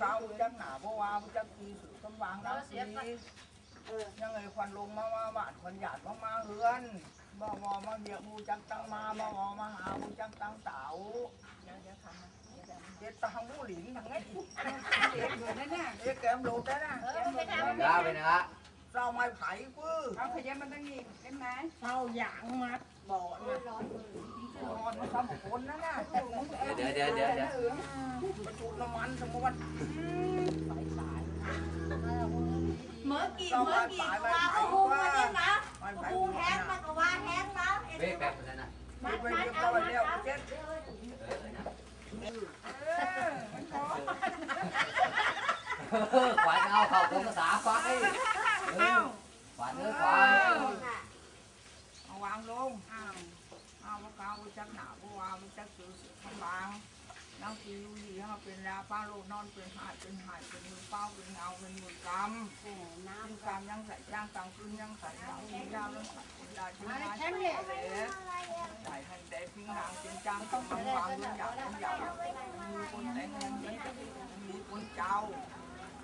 เก่าจักหนาบ่ว่าจักทีสืบคำวางน้ำสียังไงควันลงมามาบานควันหยาดมามาเฮือนบ่วอมาเหยียบมูจักตังมาบ่วอมาหามูจักตังเต๋าเด็ดตังมูหลินทั้งไงเด็ดอยู่นั่นน่ะเด็ดแกมโลดได้น่ะ ra bên này á เราไม่ไผ่ปื้อเอาขยันมันตั้งนี่ได้ไหมเอาอย่างมัดบ่อนะ นอนมาทำคนนั่นน่ะ để để để để ประจุน้ำมันสมมติเมื่อกี้เมื่อกี้กว่าเขาฮูมาเนี่ยนะฮูแห้งมันก็ว่าแห้งแล้ว bếp bếp bên đây nè ไม่ไปเรียบร้อยแล้วเจ็ด khoản ao không cũng có xả khoản đi ừ. khoản nữa khoản เอาวางลงอ้าวเอาว่าเกาจักหนาว่าวางจักสือสือคำบาง นั่งกิวดีเขาเป็นลาป้าโลนอนเป็นหายเป็นหายเป็นมือเป้าเป็นเงาเป็นมือกำน้ำกำยังใส่ย่างกำขึ้นยังใส่เงาเป็นยาวแล้วใส่เป็นลายเป็นลายแข็งเลยใส่ให้ได้พิงหางเป็นจังต้องทำควางด้วยอย่างเป็นอย่างมีคนแต่งเงินมีคนเจ้า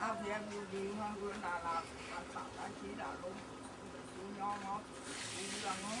อาเพียงอยู่ดีมาเรื่องดาราอันตราชีดาลงดูยองเนาะดูเรื่องเนาะ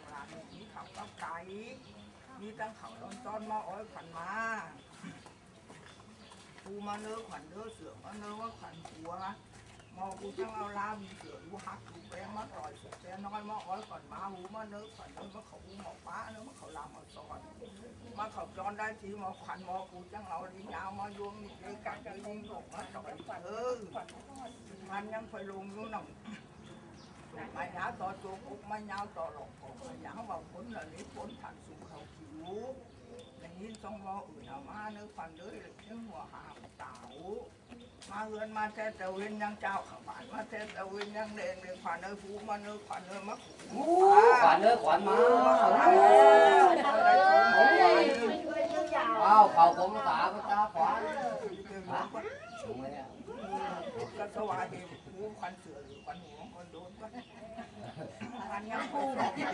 ไก่นี่ตั้งเขาขวัญมาแต่แต่เว้นยังแดงขวัญมาเรือนนะจองหลานมพูนเขากับป่าตรงหลานมีเขากับไก่มีตั้งเขาตอนต้นมาอ้อยขวัญมาปูมาเนื้อขวัญเนื้อเสือมาเนื้อว่าขวัญหัวมอกูจังเอาลามีเสือดูหักดูแปงมาต่อยสือแปงน้อยมาอ้อยขวัญมาหูมาเนื้อขวัญเนื้อมาเขาหูหมอกป้าเนื้อมาเขาลามมาสอนมาเขาจอนได้ทีมาขวัญมอกูจังเอาลิ้นยาวมายวงนี่เลยกัดกันยิงหลงมาต่อยเออมันยังไปลงอยู่หนั งมายาวต่อโจกุกมายาวต่อหลอกของมายาวว่าคนเหล่านี้คนผ่านสู่เขาผิวอย่างนี้ต้องมออื่นเอามาเนื้อฟันเลยเรื่อหัวหางเต่ามาเฮือนมาแต่ตะเวนยังเจ้าขบานมาแต่ตะเวนยังเด่นเด่นขวัญเนื้อฟูมาเนื้อขวัญเนื้อมะขู khoản nữa khoản má Wow. ao không cũng có xả có xả khoản hả đúng rồi ạ ก็สวาเหตุ หูควันเสือหรือควันหัวคนโดนก็ควันยังคู่แบบนี้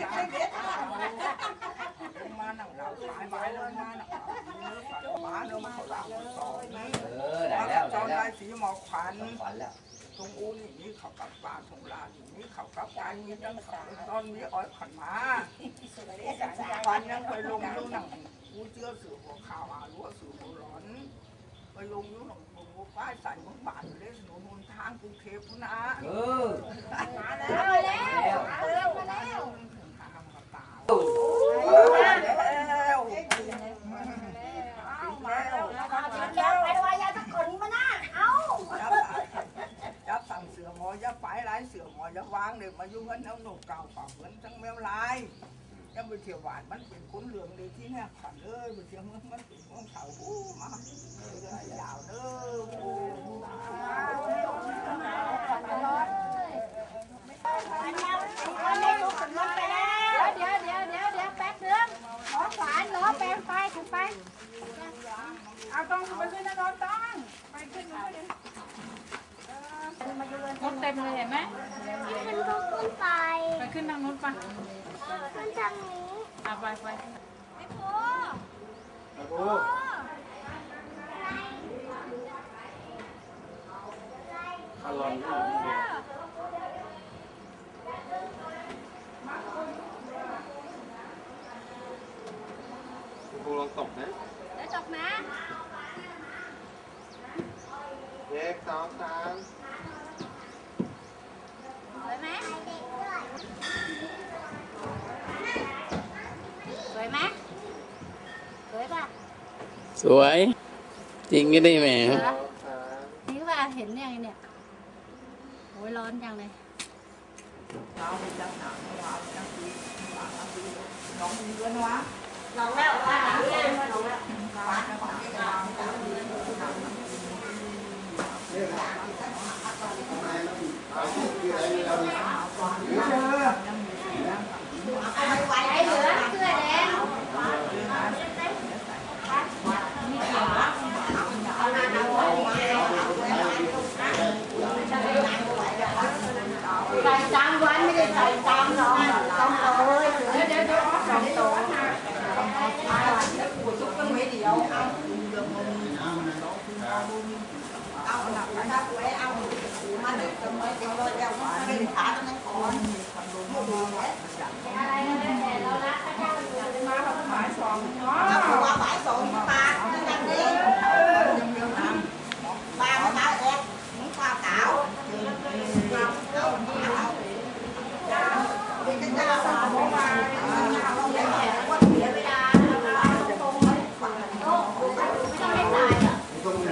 มาหนังเราขายไปเลยมาหนังเราหมาเนื้อมาเขาเราสอนนี่ ừ แล้วจอน đại ได้สีหมอกขวัญ khoản leo ตรงอู้นี่นี่เขากับป่าตรงลานนี่เขากับกายมีตั้งเขาตอนนี้อ้อยขวัญมาขวัญยังไปลงดูหนังกูเชื่อสื่อหัวข่าวอะรู้ว่าสื่อหัวร้อนไปลงยูหนัง หัวป้ายใส่มึงบาทเล่นหนุนทางกรุงเทพนะ ừ มาแล้วมาแล้วมาแล้วมาแล้วจับไปวายาตะคนมาหน้าเอ้าสั่งเสือหมอจะไปหลายเสือหมอจะวางเด็กมายุ่งกันเอาหนุ่มเก่าปาเหมือนทั้งแมวลาย ยังไปเที่ยวหวานมันเป็นคนเหลืองเลยที่เนี่ขันเอ้ยไปเที่ยวมันมันเป็นของเขาหูมาเยาวเด้ออันนี้อันนี้ลูกสมรสไปแล้วเดี๋ยวเดี๋ยวเดี๋ยวเดี๋ยวแป๊บนึงขอขวานล้อแปลงไฟขึ้นไปเอาต้องไปขึ้นนะรถต้องไปขึ้นมาเลยรถเต็มเลยเห็นไหมมันก็ขึ้นไป ไปขึ้นทางนู้นไป มันทางนี้อะไปไปคุณครูลองตกนะ เดี๋ยวจบนะ เลขสองสาม สวยไหมสวยไหมสวยป่ะ สวย จริงก็ได้แหมสองสามนี่ว่าเห็นยังไงเนี่ยโอ้ยร้อนจังเลยเอาไปจังหนังเอาไปจังสีหลังเอาไปน้องมีเงินวะลองแล้วว่าหลังเนี่ยลองแล้วการจะขอให้เราจังสีหนังเไว้เหลือเสื้อแดง ใส่ตามวันไม่ได้ใส่ตามน้องต้องโอ้ย เดี๋ยวเดี๋ยวเดี๋ยวเอาสองโต๊ะนะ อะไรก็แล้วแต่เรารักพระเจ้าอยู่ มาเขาหมายสองเนาะ ต้องให้ตายอะตรงนี้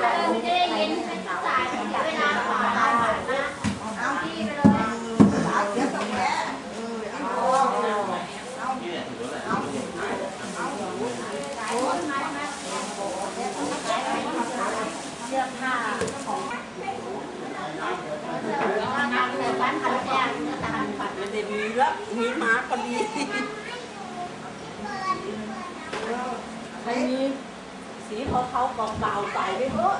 เลยไม่ได้ยินไม่ต้องตายเสียเวลาฝ่าตายผ่านนะเอาที่ไปเลย เสื้อผ้าของงานเลยบ้านขันแดงจะทานผัด ไม่ได้มีแล้วมีหมาก็ดีไม่มี สีเขาเขากองเก่าใส่ไปเถอะ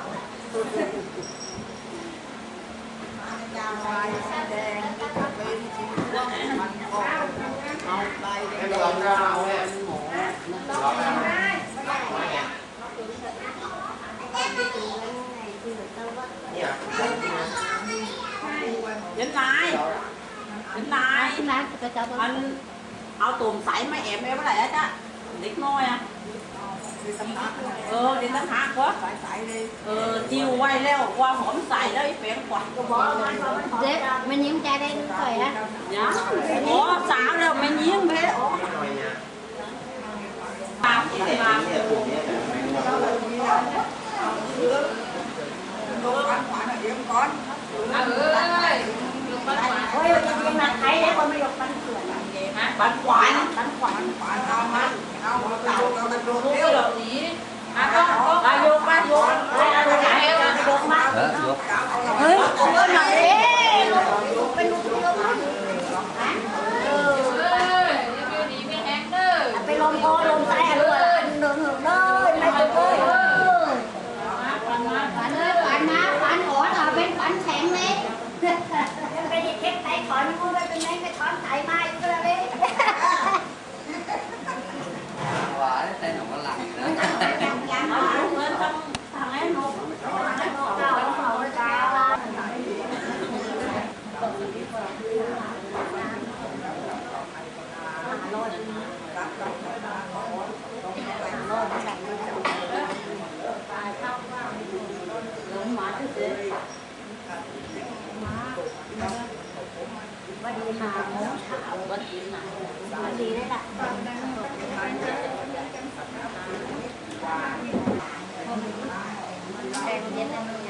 ให้กำลังก้าวแม่เห็นนายเห็นนายที่ร้านจะจับมันเอาตุ่มใสมาแอบไม่เมื่อไหร่อะจ๊ะเด็กน้อยอะเออเด็กตั้งหากวะเออจิ้วไว้แล้วว่าหอมใส่แล้วไอ้แป้งกว่าก็บอกมันเด็กมันยิ้มใจได้ด้วยสวยนะเนี่ยโอ้สาวแล้วไม่ยิงเพชรโอ้ตามที่มาโอ้ยยังมาไทยได้คนไม่ยกปันเสือบันขวานลูกเหล่านี้อะก็ก็นายกนายกเฮ้ยอะไรกันยกมาเออยก เฮ้ยเออหน่อยเอ๊ะเป็นลูกเออเอ้ยเดี๋ยวนี้ไม่แฮงเด้อไปลมคอลมใจอะลูกโดนหึงเลยไม่ถูกเลยเออฝันเลยฝันนะฝันอ่อนอะเป็นฝันแข็งเลยไปเช็คไตขอนกูไปเป็น 年呢？